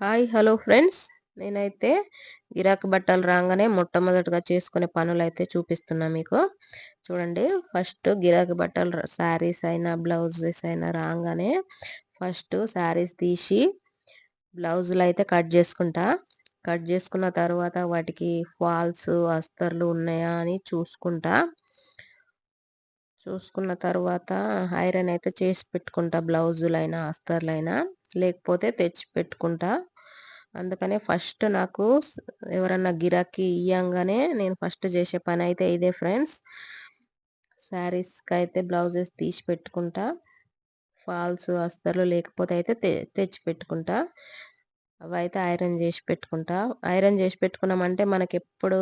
Hi hello friends. నేనైతే గిరాకీ బట్టలు రాగానే మొట్టమొదటిగా చేసుకునే పనులు అయితే చూపిస్తున్నా మీకు. చూడండి ఫస్ట్ గిరాకీ బట్టలు శారీస్ అయినా బ్లౌజెస్ అయినా రాగానే ఫస్ట్ శారీస్ తీసి బ్లౌజులు అయితే కట్ చేసుకుంటా. కట్ చేసుకున్న తర్వాత వాటికి ఫాల్స్ అస్తర్లు ఉన్నాయా అని చూసుకుంటా. చూసుకున్న తర్వాత ఐరన్ అయితే చేసి పెట్టుకుంటా బ్లౌజులైనా అస్తర్లైనా. లేకపోతే తెచ్చి పెట్టుకుంటా. అందుకనే ఫస్ట్ నాకు ఎవరన్నా గిరాకీ ఇయ్యంగానే నేను ఫస్ట్ చేసే పని అయితే ఇదే ఫ్రెండ్స్. శారీస్కి అయితే బ్లౌజెస్ తీసి పెట్టుకుంటా. ఫాల్స్ అస్తర్లు లేకపోతే అయితే తెచ్చి పెట్టుకుంటా. అవి అయితే ఐరన్ చేసి పెట్టుకుంటా. ఐరన్ చేసి పెట్టుకున్నామంటే మనకి ఎప్పుడు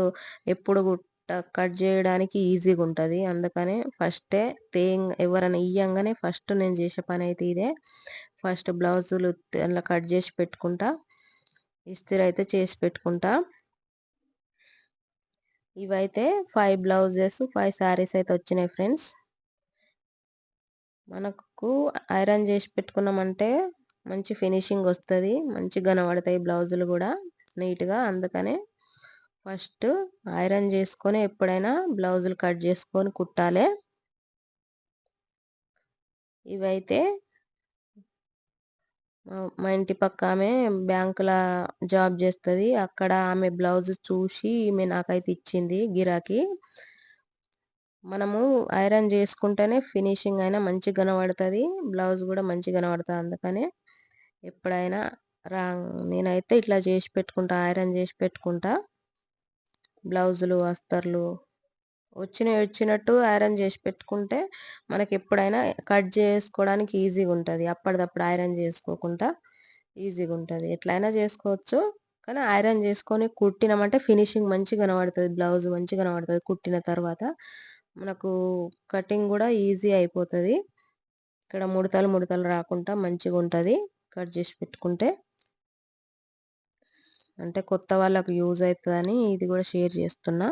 ఎప్పుడు కట్ చేయడానికి ఈజీగా ఉంటుంది. అందుకనే ఫస్టే తే ఎవరైనా ఇయ్యంగానే ఫస్ట్ నేను చేసే పని అయితే ఇదే. ఫస్ట్ బ్లౌజులు అలా కట్ చేసి పెట్టుకుంటా. ఇస్త్రీ అయితే చేసి పెట్టుకుంటా. ఇవైతే ఫైవ్ బ్లౌజెస్ ఫైవ్ శారీస్ అయితే వచ్చినాయి ఫ్రెండ్స్. మనకు ఐరన్ చేసి పెట్టుకున్నామంటే మంచి ఫినిషింగ్ వస్తుంది మంచి కనబడతాయి బ్లౌజులు కూడా నీట్గా. అందుకనే ఫస్ట్ ఐరన్ చేసుకొని ఎప్పుడైనా బ్లౌజులు కట్ చేసుకొని కుట్టాలి. ఇవైతే మా ఇంటి పక్క ఆమె బ్యాంకుల జాబ్ చేస్తుంది. అక్కడ ఆమె బ్లౌజ్ చూసి ఈమె నాకైతే ఇచ్చింది గిరాకీ. మనము ఐరన్ చేసుకుంటేనే ఫినిషింగ్ అయినా మంచిగా కనబడుతుంది. బ్లౌజ్ కూడా మంచిగా కనబడుతుంది అందుకనే ఎప్పుడైనా రా నేనైతే ఇట్లా చేసి పెట్టుకుంటా ఐరన్ చేసి పెట్టుకుంటా. బ్లౌజులు అస్తర్లు వచ్చినవి వచ్చినట్టు ఐరన్ చేసి పెట్టుకుంటే మనకి ఎప్పుడైనా కట్ చేసుకోవడానికి ఈజీగా ఉంటుంది. అప్పటిదప్పుడు ఐరన్ చేసుకోకుండా ఈజీగా ఉంటుంది. ఎట్లయినా చేసుకోవచ్చు. కానీ ఐరన్ చేసుకొని కుట్టినామంటే ఫినిషింగ్ మంచిగా కనబడుతుంది. బ్లౌజ్ మంచిగా కనబడుతుంది కుట్టిన తర్వాత. మనకు కటింగ్ కూడా ఈజీ అయిపోతుంది. ఇక్కడ ముడతలు ముడతలు రాకుండా మంచిగా ఉంటుంది. కట్ చేసి పెట్టుకుంటే అంటే కొత్త వాళ్ళకు యూజ్ అవుతుందని ఇది కూడా షేర్ చేస్తున్నా.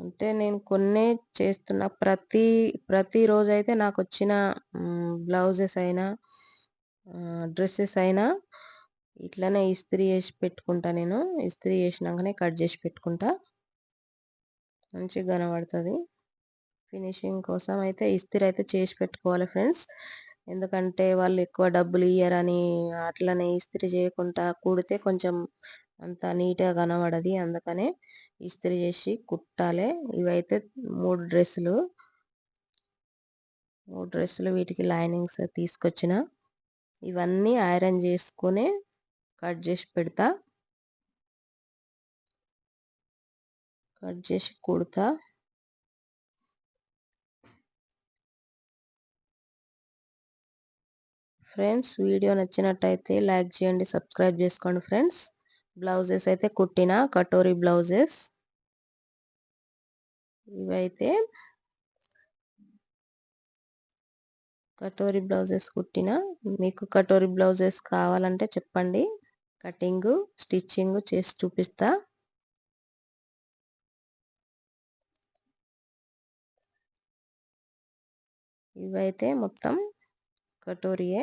అంటే నేను కొన్నే చేస్తున్న. ప్రతి ప్రతిరోజు అయితే నాకు వచ్చిన బ్లౌజెస్ అయినా డ్రెస్సెస్ అయినా ఇట్లనే ఇస్త్రీ చేసి పెట్టుకుంటా నేను. ఇస్త్రీ చేసినాకనే కట్ చేసి పెట్టుకుంటా. మంచిగా కనబడుతుంది. ఫినిషింగ్ కోసం అయితే ఇస్త్రీ అయితే చేసి పెట్టుకోవాలి ఫ్రెండ్స్. ఎందుకంటే వాళ్ళు ఎక్కువ డబ్బులు ఇయ్యరని అట్లనే ఇస్త్రీ చేయకుండా కుడితే కొంచెం అంత నీట్గా కనబడది. అందుకనే ఇస్త్రీ చేసి కుట్టాలి. ఇవైతే మూడు డ్రెస్సులు. మూడు డ్రెస్సులు వీటికి లైనింగ్స్ తీసుకొచ్చిన. ఇవన్నీ ఐరన్ చేసుకొని కట్ చేసి పెడతా. కట్ చేసి కుడతా. ఫ్రెండ్స్ వీడియో నచ్చినట్టయితే లైక్ చేయండి సబ్స్క్రైబ్ చేసుకోండి ఫ్రెండ్స్. బ్లౌజెస్ అయితే కుట్టిన కటోరీ బ్లౌజెస్. ఇవైతే కటోరీ బ్లౌజెస్ కుట్టిన మీకు కటోరీ బ్లౌజెస్ కావాలంటే చెప్పండి. కటింగ్ స్టిచ్చింగ్ చేసి చూపిస్తా. ఇవైతే మొత్తం కటోరియే.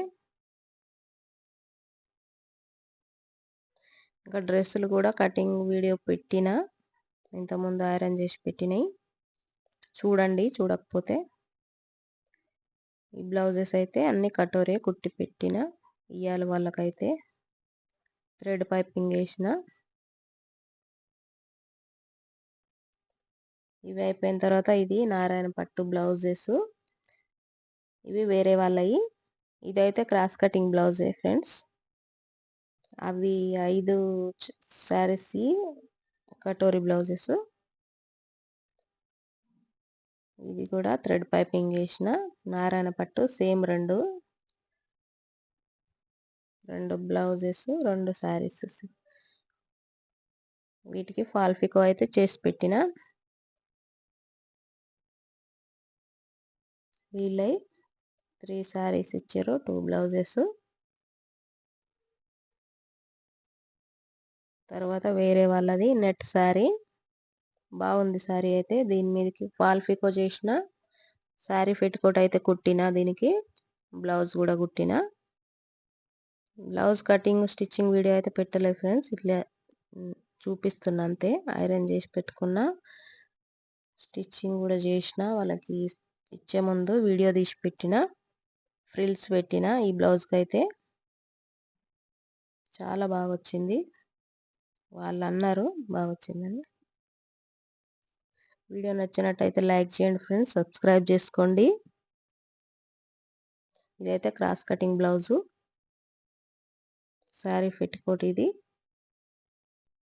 ఇంకా డ్రెస్సులు కూడా కటింగ్ వీడియో పెట్టిన ఇంతకుముందు ఐరన్ చేసి పెట్టినాయి. చూడండి చూడకపోతే. ఈ బ్లౌజెస్ అయితే అన్ని కటోరే కుట్టి పెట్టిన ఇయ్యాలి వాళ్ళకైతే. థ్రెడ్ పైపింగ్ వేసిన. ఇవి అయిపోయిన తర్వాత ఇది నారాయణ పట్టు బ్లౌజెస్. ఇవి వేరే వాళ్ళవి ఇదైతే క్రాస్ కటింగ్ బ్లౌజే ఫ్రెండ్స్. అవి ఐదు శారీస్ కటోరీ బ్లౌజెస్. ఇది కూడా థ్రెడ్ పైపింగ్ చేసిన నారాయణ పట్టు సేమ్ రెండు. రెండు బ్లౌజెస్ రెండు శారీస్. వీటికి ఫాల్ఫికో అయితే చేసి పెట్టిన. వీళ్ళై త్రీ శారీస్ ఇచ్చారు టూ బ్లౌజెస్. తర్వాత వేరే వాళ్ళది నెట్ శారీ బాగుంది శారీ అయితే. దీని మీదకి ఫాల్ఫికో చేసిన. శారీ పెట్టుకోట్ అయితే కుట్టిన దీనికి. బ్లౌజ్ కూడా కుట్టిన. బ్లౌజ్ కటింగ్ స్టిచ్చింగ్ వీడియో అయితే పెట్టలేదు ఫ్రెండ్స్. ఇట్లా చూపిస్తున్నా అంతే. ఐరన్ చేసి పెట్టుకున్న. స్టిచ్చింగ్ కూడా చేసిన. వాళ్ళకి ఇచ్చే ముందు వీడియో తీసి పెట్టిన. ఫ్రిల్స్ పెట్టిన ఈ బ్లౌజ్కి అయితే. చాలా బాగా వచ్చింది. వాళ్ళు అన్నారు బాగా వచ్చిందని వీడియో నచ్చినట్టయితే లైక్ చేయండి ఫ్రెండ్స్ సబ్స్క్రైబ్ చేసుకోండి. ఇదైతే cross cutting blouse. Sari petticoat ఇది.